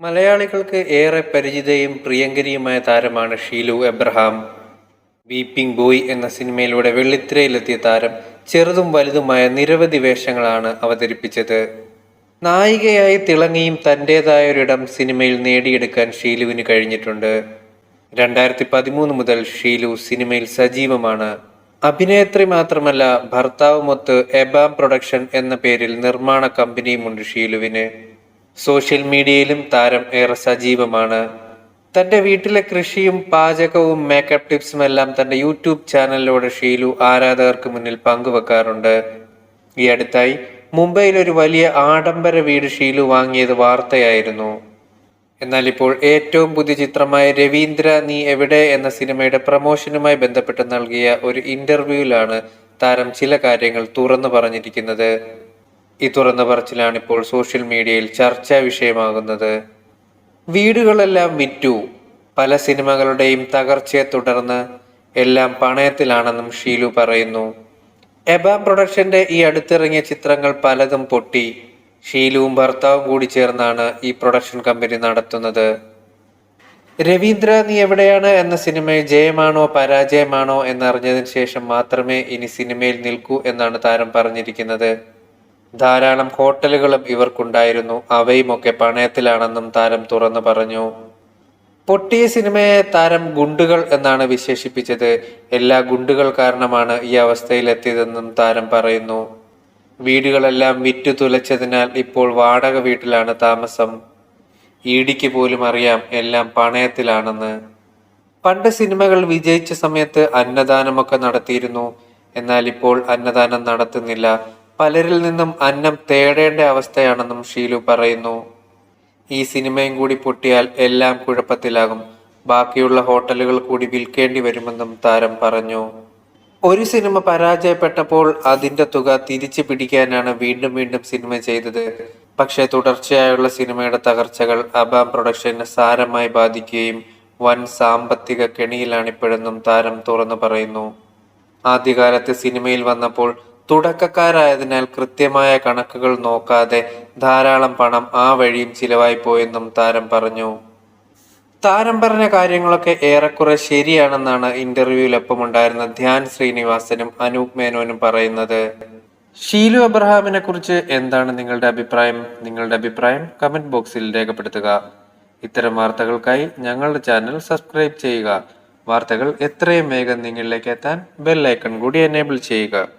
മലയാളികൾക്ക് ഏറെ പരിചിതയും പ്രിയങ്കരിയുമായ താരമാണ് ഷീലു എബ്രഹാം. വീപ്പിംഗ് ബോയ് എന്ന സിനിമയിലൂടെ വെള്ളിത്തിരയിലെത്തിയ താരം ചെറുതും വലുതുമായ നിരവധി വേഷങ്ങളാണ് അവതരിപ്പിച്ചത്. നായികയായി തിളങ്ങിയും തന്റെതായൊരിടം സിനിമയിൽ നേടിയെടുക്കാൻ ഷീലുവിന് കഴിഞ്ഞിട്ടുണ്ട്. രണ്ടായിരത്തി പതിമൂന്ന് മുതൽ ഷീലു സിനിമയിൽ സജീവമാണ്. അഭിനേത്രി മാത്രമല്ല ഭർത്താവുമൊത്ത് എബാം പ്രൊഡക്ഷൻ എന്ന പേരിൽ നിർമ്മാണ കമ്പനിയുമുണ്ട് ഷീലുവിന്. സോഷ്യൽ മീഡിയയിലും താരം ഏറെ സജീവമാണ്. തന്റെ വീട്ടിലെ കൃഷിയും പാചകവും മേക്കപ്പ് ടിപ്സും എല്ലാം തന്റെ യൂട്യൂബ് ചാനലിലൂടെ ഷീലു ആരാധകർക്ക് മുന്നിൽ പങ്കുവെക്കാറുണ്ട്. ഈ അടുത്തായി മുംബൈയിൽ ഒരു വലിയ ആഡംബര വീട് ഷീലു വാങ്ങിയത് വാർത്തയായിരുന്നു. എന്നാൽ ഇപ്പോൾ ഏറ്റവും പുതിയ ചിത്രമായ രവീന്ദ്ര നീ എവിടെ എന്ന സിനിമയുടെ പ്രമോഷനുമായി ബന്ധപ്പെട്ട് നൽകിയ ഒരു ഇന്റർവ്യൂവിലാണ് താരം ചില കാര്യങ്ങൾ തുറന്നു പറഞ്ഞിരിക്കുന്നത്. ഈ തുറന്നു പറച്ചിലാണ് ഇപ്പോൾ സോഷ്യൽ മീഡിയയിൽ ചർച്ചാ വിഷയമാകുന്നത്. വീടുകളെല്ലാം വിറ്റു. പല സിനിമകളുടെയും തകർച്ചയെ തുടർന്ന് എല്ലാം പണയത്തിലാണെന്നും ഷീലു പറയുന്നു. എബാം പ്രൊഡക്ഷന്റെ ഈ അടുത്തിറങ്ങിയ ചിത്രങ്ങൾ പലതും പൊട്ടി. ഷീലുവും ഭർത്താവും കൂടി ചേർന്നാണ് ഈ പ്രൊഡക്ഷൻ കമ്പനി നടത്തുന്നത്. രവീന്ദ്ര നീ എവിടെയാണ് എന്ന സിനിമയിൽ ജയമാണോ പരാജയമാണോ എന്നറിഞ്ഞതിന് ശേഷം മാത്രമേ ഇനി സിനിമയിൽ നിൽക്കൂ എന്നാണ് താരം പറഞ്ഞിരിക്കുന്നത്. ധാരാളം ഹോട്ടലുകളും ഇവർക്കുണ്ടായിരുന്നു. അവയുമൊക്കെ പണയത്തിലാണെന്നും താരം തുറന്നു പറഞ്ഞു. പൊട്ടിയ സിനിമയെ താരം ഗുണ്ടുകൾ എന്നാണ് വിശേഷിപ്പിച്ചത്. എല്ലാ ഗുണ്ടുകൾ കാരണമാണ് ഈ അവസ്ഥയിലെത്തിയതെന്നും താരം പറയുന്നു. വീടുകളെല്ലാം വിറ്റു തുലച്ചതിനാൽ ഇപ്പോൾ വാടക വീട്ടിലാണ് താമസം. ഈടിക്ക് പോലും അറിയാം എല്ലാം പണയത്തിലാണെന്ന്. പണ്ട് സിനിമകൾ വിജയിച്ച സമയത്ത് അന്നദാനമൊക്കെ നടത്തിയിരുന്നു. എന്നാൽ ഇപ്പോൾ അന്നദാനം നടത്തുന്നില്ല. പലരിൽ നിന്നും അന്നം തേടേണ്ട അവസ്ഥയാണെന്നും ഷീലു പറയുന്നു. ഈ സിനിമയും കൂടി പൊട്ടിയാൽ എല്ലാം കുഴപ്പത്തിലാകും. ബാക്കിയുള്ള ഹോട്ടലുകൾ കൂടി വിൽക്കേണ്ടി വരുമെന്നും താരം പറഞ്ഞു. ഒരു സിനിമ പരാജയപ്പെട്ടപ്പോൾ അതിന്റെ തുക തിരിച്ചു പിടിക്കാനാണ് വീണ്ടും വീണ്ടും സിനിമ ചെയ്തത്. പക്ഷേ തുടർച്ചയായുള്ള സിനിമയുടെ തകർച്ചകൾ അബാം പ്രൊഡക്ഷനെ സാരമായി ബാധിക്കുകയും വൻ സാമ്പത്തിക കെണിയിലാണിപ്പോഴെന്നും താരം തുറന്നു പറയുന്നു. ആദ്യകാലത്ത് സിനിമയിൽ വന്നപ്പോൾ തുടക്കക്കാരായതിനാൽ കൃത്യമായ കണക്കുകൾ നോക്കാതെ ധാരാളം പണം ആ വഴിയും ചിലവായി പോയെന്നും താരം പറഞ്ഞു. താരം പറഞ്ഞ കാര്യങ്ങളൊക്കെ ഏറെക്കുറെ ശരിയാണെന്നാണ് ഇന്റർവ്യൂവിലൊപ്പം ഉണ്ടായിരുന്ന ധ്യാൻ ശ്രീനിവാസനും അനൂപ് മേനോനും പറയുന്നത്. ഷീലു അബ്രഹാമിനെ കുറിച്ച് എന്താണ് നിങ്ങളുടെ അഭിപ്രായം? നിങ്ങളുടെ അഭിപ്രായം കമന്റ് ബോക്സിൽ രേഖപ്പെടുത്തുക. ഇത്തരം വാർത്തകൾക്കായി ഞങ്ങളുടെ ചാനൽ സബ്സ്ക്രൈബ് ചെയ്യുക. വാർത്തകൾ എത്രയും വേഗം നിങ്ങളിലേക്ക് എത്താൻ ബെൽ ഐക്കൺ കൂടി എനേബിൾ ചെയ്യുക.